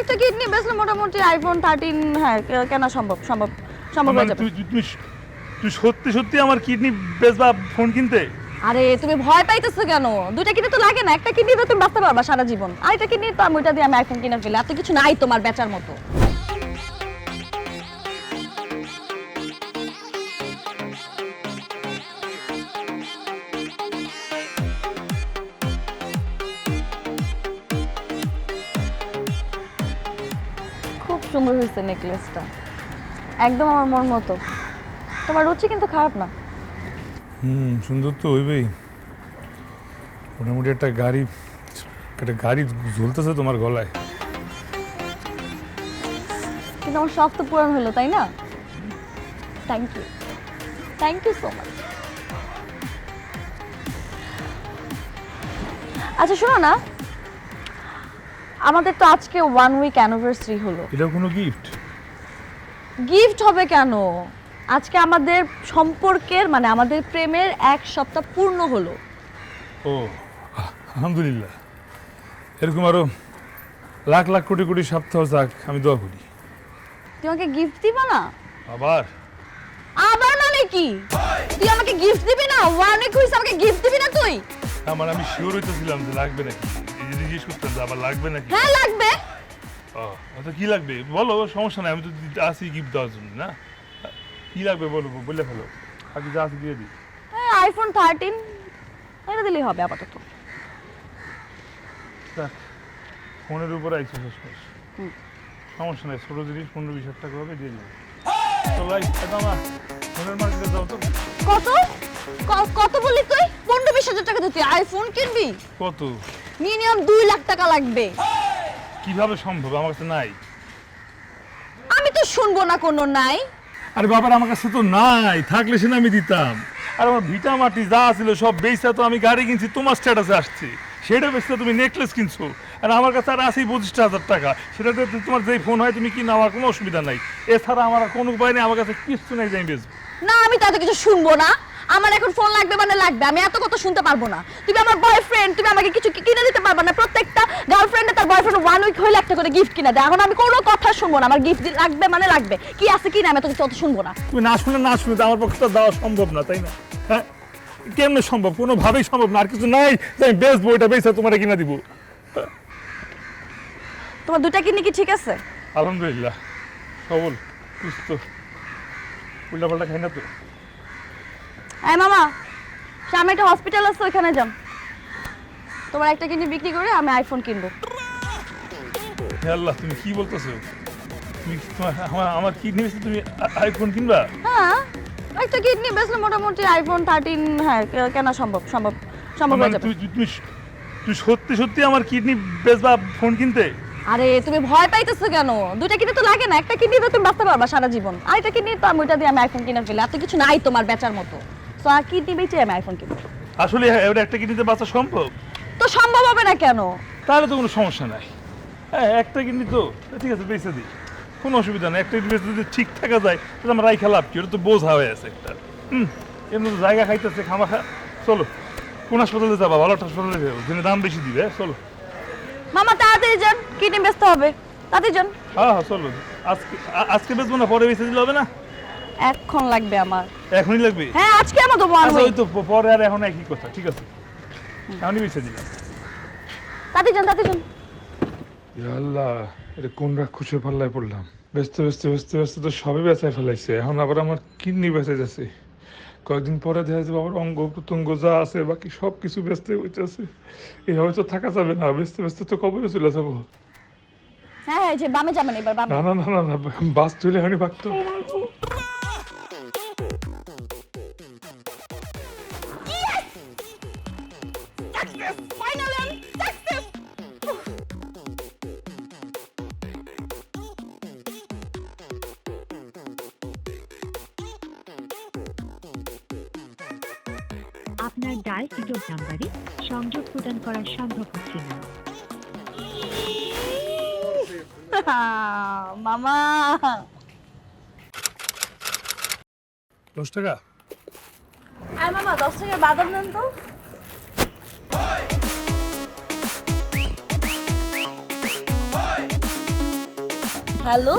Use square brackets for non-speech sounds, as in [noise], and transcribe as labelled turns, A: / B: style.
A: একটা কিডনি বেচলে মোটামুটি iPhone thirteen হ্যাঁ কেনা সম্ভব সম্ভব সম্ভব হয়ে যাবে।
B: তুই তুই- তুই তুই সত্যি সত্যি আমার কিডনি বেচবা ফোন কিনতে?
A: আরে তুমি ভয় পাইতেছো কেন? দুইটা কিডনি তো লাগে না একটা কিডনি তো তুমি বাঁচতে পারবা সারা জীবন। আর একটা কিডনি তো আমি ওইটা দিয়ে আমি আইফোন কিনে ফেলি এত কিছু নাই তোমার বেচার মতো। সুন্দর হয়েছে নেকলেসটা একদম আমার মন মতো। তোমার রুচি কিন্তু খারাপ না।
B: হুম সুন্দর তো হইবেই। মোটামুটি একটা গাড়ি একটা গাড়ি ঝুলতেছে তোমার গলায়।
A: কিন্তু আমার শখ তো পূরণ হলো তাই না? Thank you thank you so much আচ্ছা শোনো না আমাদের তো আজকে ওয়ান উইক অ্যানিভার্সারি হলো।
B: এটা কোনো গিফট
A: গিফট হবে কেন? আজকে আমাদের সম্পর্কের মানে আমাদের প্রেমের এক সপ্তাহ পূর্ণ হলো।
B: ও আলহামদুলিল্লাহ। এরকম আরও লাখ লাখ কোটি কোটি সপ্তাহ যাক আমি দোয়া করি।
A: তোমাকে গিফট দিবা না?
B: আবার?
A: আবার মানে কি? তুই আমাকে গিফট দিবি না? ওয়ান উইক হইছে আমাকে গিফট দিবি না তুই?
B: আমার আমি শিওর হইতেছিলাম যে লাগবে নাকি। জিজ্ঞেস করতেন যে আবার লাগবে নাকি?
A: হ্যাঁ লাগবে।
B: ও আচ্ছা কি লাগবে? বলো সমস্যা নাই আমি তো আসি গিফট দেওয়ার জন্য না? কি লাগবে বলো বলে ফেলো। আগে যা আছে দিয়ে দিই।
A: হ্যাঁ আইফোন থার্টিন এটা দিলেই হবে আপাতত।
B: ফোনের উপর আইসো শেষমেশ।
A: হুম।
B: সমস্যা নাই ছোটো জিনিস পনেরো বিশ হাজার টাকা হবে দিয়ে দিবো। তো ভাই দামা ফোনের মার্কেটে যাও তো।
A: কত? কত বললি তুই? পনেরো বিশ হাজার টাকা তুই আইফোন কিনবি?
B: কত?
A: মিনিমাম দুই লাখ টাকা লাগবে।
B: কীভাবে সম্ভব? আমার কাছে নাই।
A: আমি তো শুনব না কোনো নাই।
B: আরে বাবার আমার কাছে তো নাই। থাকলে সেটা আমি দিতাম। আর আমার ভিটা মাটি যা ছিল সব বেচা তো আমি গাড়ি কিনছি তোমার স্ট্যাটাসে আসছে। সেটা বেচতে তুমি নেকলেস কিনছো। আর আমার কাছে আর আছেই পঁচিশটা হাজার টাকা। সেটাতে তোমার যেই ফোন হয় তুমি কিনো আমার কোনো অসুবিধা নাই। এছাড়া আমার কোনো উপায় নেই আমার কাছে কিচ্ছু নেই যে আমি বেচবো।
A: না আমি তাতে কিছু শুনব না। আমার এখন ফোন লাগবে মানে লাগবে আমি এত কথা শুনতে পারব না। তুমি আমার বয়ফ্রেন্ড তুমি আমাকে কিছু কিনে দিতে পারবে না প্রত্যেকটা গার্লফ্রেন্ডে তার বয়ফ্রেন্ড ওয়ান উইক হইলে একটা করে গিফট কিনে দেয়। এখন আমি কোনো কথা শুনব না আমার গিফট লাগবে মানে লাগবে। কি আছে কি না আমি তো কিছু অত শুনব না।
B: তুমি না শুনে না শুনে আমার পক্ষে তো দেওয়া সম্ভব না তাই না? হ্যাঁ? কেমনে সম্ভব? কোনোভাবেই সম্ভব না আর কিছু নাই যে আমি বেচবো এটা বেচা তোমার কিনা দিব।
A: তোমার দুটা কিডনি কি ঠিক আছে?
B: আলহামদুলিল্লাহ। সবল সুস্থ। উল্টা পাল্টা খাই না তো?
A: এই মামা সামনে একটা হসপিটাল আছে ওখানে যান। তোমার একটা কিডনি বিক্রি করে আমি আইফোন কিনবো।
B: হে আল্লাহ তুমি কি বলতেছো? তুমি তোমার আমার আমার কিডনি বেচে তুমি আ- আইফোন কিনবা?
A: হ্যাঁ একটা কিডনি বেচলে মোটামুটি আইফোন থার্টিন হ্যাঁ কে- কেনা সম্ভব সম্ভব সম্ভব হয়ে
B: মানে
A: যাবে।
B: তুই তুই- তুই তুই সত্যি সত্যি আমার কিডনি বেচবা ফোন কিনতে?
A: আরে তুমি ভয় পাইতেছো কেন? দুইটা কিডনি তো লাগে না একটা কিডনি তো তুমি বাঁচতে পারবা সারা জীবন। আর একটা কিডনি তো আমি ওইটা দিয়ে আমি আইফোন কিনে ফেলি এত কিছু নাই তোমার বেচার মতো। তো আর কিডনি বেচে আমি আইফোন কিনবো?
B: আসলে হ্যাঁ, ওটা একটা কিডনিতে বাঁচা সম্ভব?
A: তো সম্ভব হবে না কেন?
B: তাহলে তো কোনো সমস্যা নাই। হ্যাঁ একটা কিডনি তো ঠিক আছে বেঁচে দিই কোনো অসুবিধা নেই একটা কিডনি যদি ঠিক থাকা যায় তাহলে আমার রাইখা লাভ কি? ওটা তো বোঝা হয়ে আছে একটা। হুম এমনি তো জায়গা খাইতেছে খামা খা চলো কোন হাসপাতালে যাবা? ভালো হাসপাতালে যাব। যিনি দাম বেশি দিবে হ্যাঁ, চলো।
A: মামা তাড়াতাড়ি যান কিডনি বেচতে হবে? তাড়াতাড়ি যান।
B: হ্যাঁ হ্যাঁ চলো। আজকে আজকে বেচবো না পরে বেঁচে দিলে হবে না?
A: এখন লাগবে আমার।
B: এখনই লাগবে?
A: হ্যাঁ আজকে আমার তো
B: আচ্ছা ওই তো পরে আর এখন একই কথা ঠিক আছে? এখনই বেঁচে দিলাম।
A: তাড়াতাড়ি যান তাড়াতাড়ি যান।
B: আল্লাহ এটা কোন রাক্ষসের পাল্লায় পড়লাম? ব্যস্ত ব্যস্ত ব্যস্ত ব্যস্ত তো সবই বেচায় ফেলাইছে। এখন আবার আমার কিডনি বেঁচে যাচ্ছে। কয়েকদিন পরে দেখা যাবে আবার অঙ্গ প্রত্যঙ্গ যা আছে বাকি সব কিছু ব্যস্ত হইতেছে এইভাবে তো থাকা যাবে না। ব্যস্ত ব্যস্ত তো কবরে চলে যাব।
A: হ্যাঁ হ্যাঁ যে বামে যাবেন এবার বামে।
B: না না না না না বাস তুলে এখনই ভাগতো
C: আপনার ডায়ালকৃত নাম্বারে সংযোগ প্রদান করা সম্ভব হচ্ছে না। [laughs]
A: মামা।
B: দশ টাকা?
A: আয় মামা দশ টাকা বাদাম দেন তো। হ্যালো